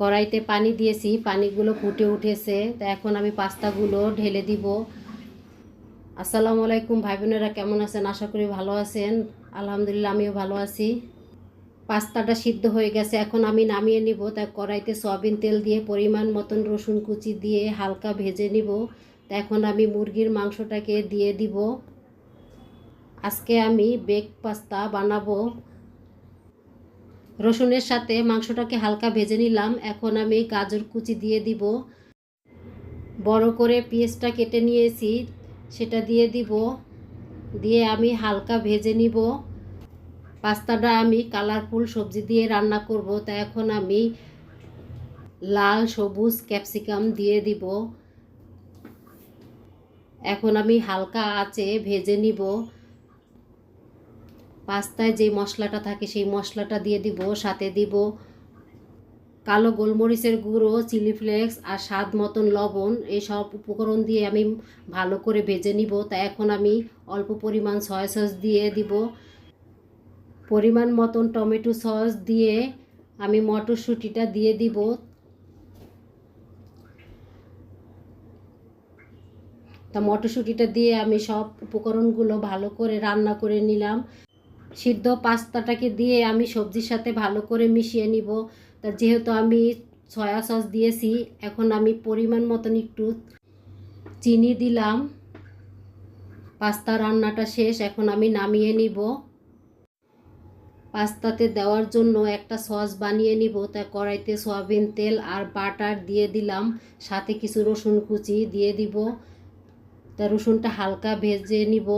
কড়াইতে পানি দিয়েছি, পানিগুলো ফুটে উঠেছে। তা এখন আমি পাস্তাগুলো ঢেলে দিব। আসসালামু আলাইকুম ভাই বোনেরা কেমন আছেন? আশা করি ভালো আছেন। আলহামদুলিল্লাহ, আমিও ভালো আছি। পাস্তাটা সিদ্ধ হয়ে গেছে, এখন আমি নামিয়ে নিব। তা কড়াইতে সয়াবিন তেল দিয়ে পরিমাণ মতন রসুন কুচি দিয়ে হালকা ভেজে নিব। তা এখন আমি মুরগির মাংসটাকে দিয়ে দিব। আজকে আমি বেক পাস্তা বানাবো। রসুনের সাথে মাংসটাকে হালকা ভেজে নিলাম। এখন আমি গাজর কুচি দিয়ে দিব। বড় করে পেঁয়াজটা কেটে নিয়েছি, সেটা দিয়ে দিব। দিয়ে আমি হালকা ভেজে নিব। পাস্তাটা আমি কালারফুল সবজি দিয়ে রান্না করব। তা এখন আমি লাল, সবুজ ক্যাপসিকাম দিয়ে দিব। এখন আমি হালকা আঁচে ভেজে নিব। পাস্তায় যে মশলাটা থাকে সেই মশলাটা দিয়ে দিব, সাথে দিব কালো গোলমরিচের গুঁড়ো, চিলি ফ্লেক্স আর স্বাদ মতন লবণ। এই সব উপকরণ দিয়ে আমি ভালো করে ভেজে নিব। তা এখন আমি অল্প পরিমাণ সয়া সস দিয়ে দিব। পরিমাণ মতন টমেটো সস দিয়ে আমি মটরশুঁটিটা দিয়ে দিব। তা মটরশুঁটিটা দিয়ে আমি সব উপকরণগুলো ভালো করে রান্না করে নিলাম। সিদ্ধ পাস্তাটাকে দিয়ে আমি সবজির সাথে ভালো করে মিশিয়ে নিব। তা যেহেতু আমি সয়া সস দিয়েছি, এখন আমি পরিমাণ মতন একটু চিনি দিলাম। পাস্তা রান্নাটা শেষ, এখন আমি নামিয়ে নিব। পাস্তাতে দেওয়ার জন্য একটা সস বানিয়ে নিব, তা কড়াইতে সয়াবিন তেল আর বাটার দিয়ে দিলাম। সাথে কিছু রসুন কুচি দিয়ে দিব। তা রসুনটা হালকা ভেজে নিব।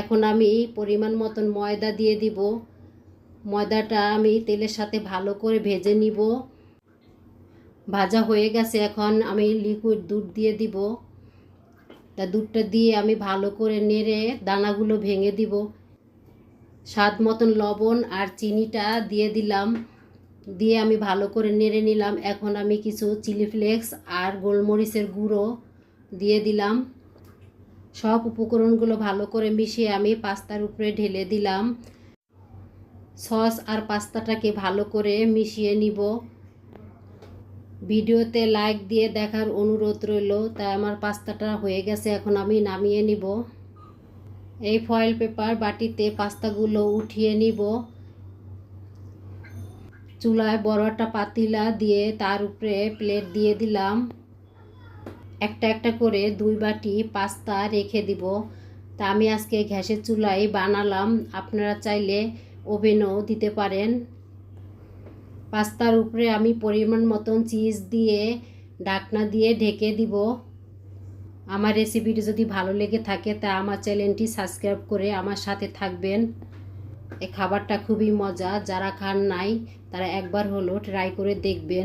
এখন আমি পরিমাণ মতন ময়দা দিয়ে দিব। ময়দাটা আমি তেলের সাথে ভালো করে ভেজে নিব। ভাজা হয়ে গেছে, এখন আমি লিকুইড দুধ দিয়ে দিব। তা দুধটা দিয়ে আমি ভালো করে নেড়ে দানাগুলো ভেঙে দিব। স্বাদ মতন লবণ আর চিনিটা দিয়ে দিলাম। দিয়ে আমি ভালো করে নেড়ে নিলাম। এখন আমি কিছু চিলি ফ্লেক্স আর গোলমরিচের গুঁড়ো দিয়ে দিলাম। সব উপকরণগুলো ভালো করে মিশিয়ে আমি পাস্তার উপরে ঢেলে দিলাম। সস আর পাস্তাটাকে ভালো করে মিশিয়ে নিব। ভিডিওতে লাইক দিয়ে দেখার অনুরোধ রইল, তাই আমার পাস্তাটা হয়ে গেছে, এখন আমি নামিয়ে নিব। এই ফয়েল পেপার বাটিতে পাস্তাগুলো উঠিয়ে নিব। চুলায় বড় একটা পাতিলা দিয়ে তার উপরে প্লেট দিয়ে দিলাম। একটা একটা করে দুই বাটি পাস্তা রেখে দিব। তা আমি আজকে গ্যাসের চুলায় বানালাম। আপনারা চাইলে ওভেনও দিতে পারেন। পাস্তার উপরে আমি পরিমাণ মতন চিজ দিয়ে ঢাকনা দিয়ে ঢেকে দিব। আমার রেসিপিটি যদি ভালো লেগে থাকে, তা আমার চ্যানেলটি সাবস্ক্রাইব করে আমার সাথে থাকবেন। এই খাবারটা খুবই মজা। যারা খান নাই, তারা একবার হলো ট্রাই করে দেখবেন।